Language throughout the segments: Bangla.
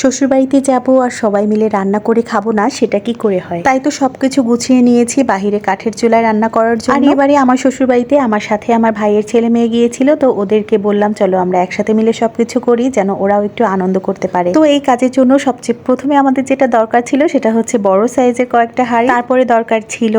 শ্বশুরবাড়িতে যাব আর সবাই মিলে রান্না করে খাব না, সেটা কি করে হয়? তাই তো সবকিছু গুছিয়ে নিয়েছি বাহিরে কাঠের চুলায় রান্না করার জন্য। আর এবারে আমার শ্বশুরবাড়িতে আমার সাথে আমার ভাইয়ের ছেলে মেয়ে গিয়েছিল, তো ওদেরকে বললাম, চলো আমরা একসাথে মিলে সবকিছু করি, যেন ওরাও একটু আনন্দ করতে পারে। তো এই কাজের জন্য সবচেয়ে প্রথমে আমাদের যেটা দরকার ছিল, সেটা হচ্ছে বড় সাইজের কয়েকটা হাঁড়ি। তারপরে দরকার ছিল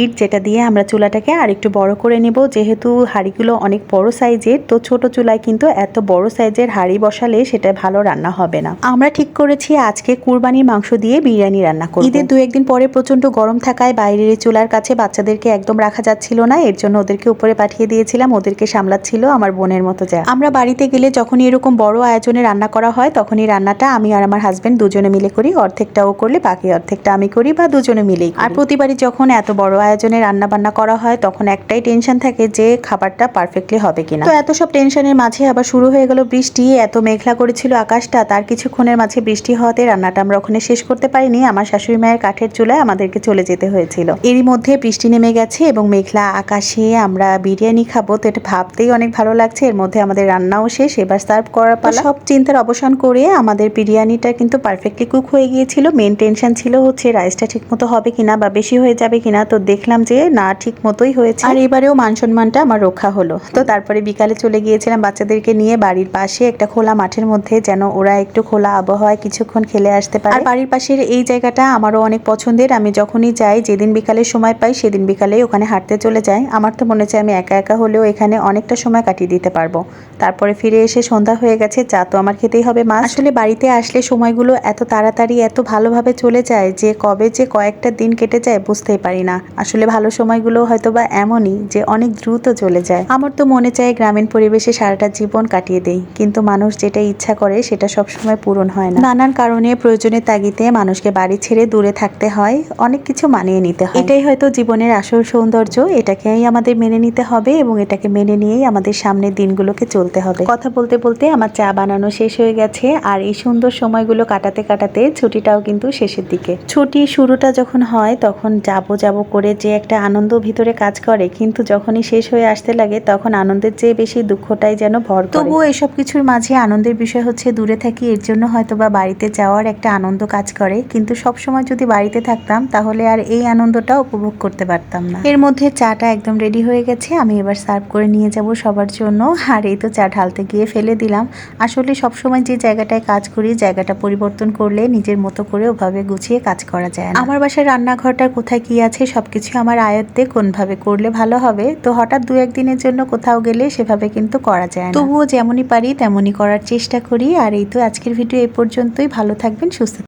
ইট, যেটা দিয়ে আমরা চুলাটাকে আর একটু বড় করে নেব। যেহেতু হাঁড়িগুলো অনেক বড় সাইজের, তো ছোট চুলায় কিন্তু এত বড় সাইজের হাঁড়ি বসালে সেটা ভালো রান্না হবে না। আমরা ঠিক করেছি আজকে কুরবানির মাংস দিয়ে বিরিয়ানি রান্না করব। ঈদের দু একদিন পরে প্রচণ্ড গরম থাকায় বাইরের চুলার কাছে বাচ্চাদেরকে একদম রাখা যাচ্ছিল না এর জন্য ওদেরকে উপরে পাঠিয়ে দিয়েছিলাম ওদেরকে সামলাচ্ছিল আমার বোনের মতো যা। আমরা বাড়িতে গেলে যখনই এরকম বড় আয়োজনে রান্না করা হয় তখনই রান্নাটা আমি আর আমার হাজবেন্ড দুজনে মিলে করি অর্ধেকটা ও করলে বাকি অর্ধেকটা আমি করি বা দুজনে মিলেই আর প্রতিবারই যখন এত বড় আয়োজনে রান্না বান্না করা হয় তখন একটাই টেনশন থাকে যে খাবারটা পারফেক্টলি হবে কিনা। তো এত সব টেনশনের মাঝে আবার শুরু হয়ে গেল বৃষ্টি এত মেঘলা করেছিল আকাশটা তার কিছুক্ষণের মাঝে বৃষ্টি হওয়াতে রান্নাটা আমরা ওখানে শেষ করতে পারিনি। আমার শাশুড়ি মায়ের কাঠের চুলায় আমাদেরকে চলে যেতে হয়েছিল। এরই মধ্যে বৃষ্টি নেমে গেছে এবং মেঘলা আকাশে আমরা বিরিয়ানি খাব। তো এটা ভাবতেই অনেক ভালো লাগছে। এর মধ্যে আমাদের রান্নাও শেষ। এবার সার্ভ করার পর সব চিন্তার অবসান করে আমাদের বিরিয়ানিটা কিন্তু পারফেক্টলি কুক হয়ে গিয়েছিল। মেন টেনশন ছিল হচ্ছে রাইসটা ঠিক মতো হবে কিনা বা বেশি হয়ে যাবে কিনা। তো দেখলাম যে না ঠিক মতোই হয়েছে। আর এবারেও মান সম্মানটা আমার রক্ষা হলো। তো তারপরে বিকালে চলে গিয়েছিলাম বাচ্চাদেরকে নিয়ে বাড়ির পাশে একটা খোলা মাঠের মধ্যে যেন ওরা একটু খোলা আবহাওয়ায় কিছুক্ষণ খেলে আসতে পারে। আর বাড়ির পাশের এই জায়গাটা আমারও অনেক পছন্দের। আমি যখনই যাই যেদিন বিকালে সময় পাই সেদিন বিকালে ওখানে হাঁটতে চলে যাই। আমার তো মনে চায় আমি একা একা হলেও এখানে অনেকটা সময় কাটিয়ে দিতে পারব। তারপরে ফিরে এসে সন্ধ্যা হয়ে গেছে চা তো আমার খেতেই হবে মা। আসলে বাড়িতে আসলে সময়গুলো এত তাড়াতাড়ি এত ভালোভাবে চলে যায় যে কবে যে কয়েকটা দিন কেটে যায় বুঝতেই পারি না। আসলে ভালো সময়গুলো হয়তো বা এমনই যে অনেক দ্রুত চলে যায়। আমার তো মনে চায় গ্রামীণ পরিবেশে সারাটা জীবন কাটিয়ে দেই কিন্তু মানুষ যেটা ইচ্ছা করে সেটা সবসময় পূরণ হয় না। নানান কারণে প্রয়োজনের তাগিদে মানুষকে বাড়ি ছেড়ে দূরে থাকতে হয় অনেক কিছু মানিয়ে নিতে হয়। এটাই হয়তো জীবনের আসল সৌন্দর্য এটাকেই আমাদের মেনে নিতে হবে এবং এটাকে মেনে নিয়েই আমাদের সামনের দিনগুলোকে চলতে হবে। কথা বলতে বলতে আমার চা বানানো শেষ হয়ে গেছে আর এই সুন্দর সময়গুলো কাটাতে কাটাতে ছুটিটাও কিন্তু শেষের দিকে। ছুটি শুরুটা যখন হয় তখন যাব যাব করে যে একটা আনন্দ ভিতরে কাজ করে কিন্তু যখনই শেষ হয়ে আসতে লাগে তখন আনন্দের চেয়ে বেশি দুঃখটাই যেন ভর তবুও এসব কিছুর মাঝে আনন্দের বিষয় হচ্ছে দূরে থাকি এর জন্য হয়তো বা বাড়িতে যাওয়ার একটা আনন্দ কাজ করে, কিন্তু সব সময় যদি বাড়িতে থাকতাম, তাহলে আর এই আনন্দটা উপভোগ করতে পারতাম না। এর মধ্যে চাটা একদম রেডি হয়ে গেছে, আমি এবার সার্ভ করে নিয়ে যাব সবার জন্য। আর এই তো চা ঢালতে গিয়ে ফেলে দিলাম। আসলে সব সময় যে জায়গাটায় কাজ করি, জায়গাটা পরিবর্তন করলে নিজের মতো করে ওভাবে গুছিয়ে কাজ করা যায় আমার বাসায় রান্নাঘরটা কোথায় কি আছে, সবকিছু আমার আয়ত্তে কোনভাবে করলে ভালো হবে? তো হঠাৎ দু একদিনের জন্য কোথাও গেলে সেভাবে কিন্তু করা যায় তবুও যেমনই পারি, তেমনই করার চেষ্টা করি। আর এই তো আজকের ভিডিও এই পর্যন্তই ভালো থাকবেন সুস্থ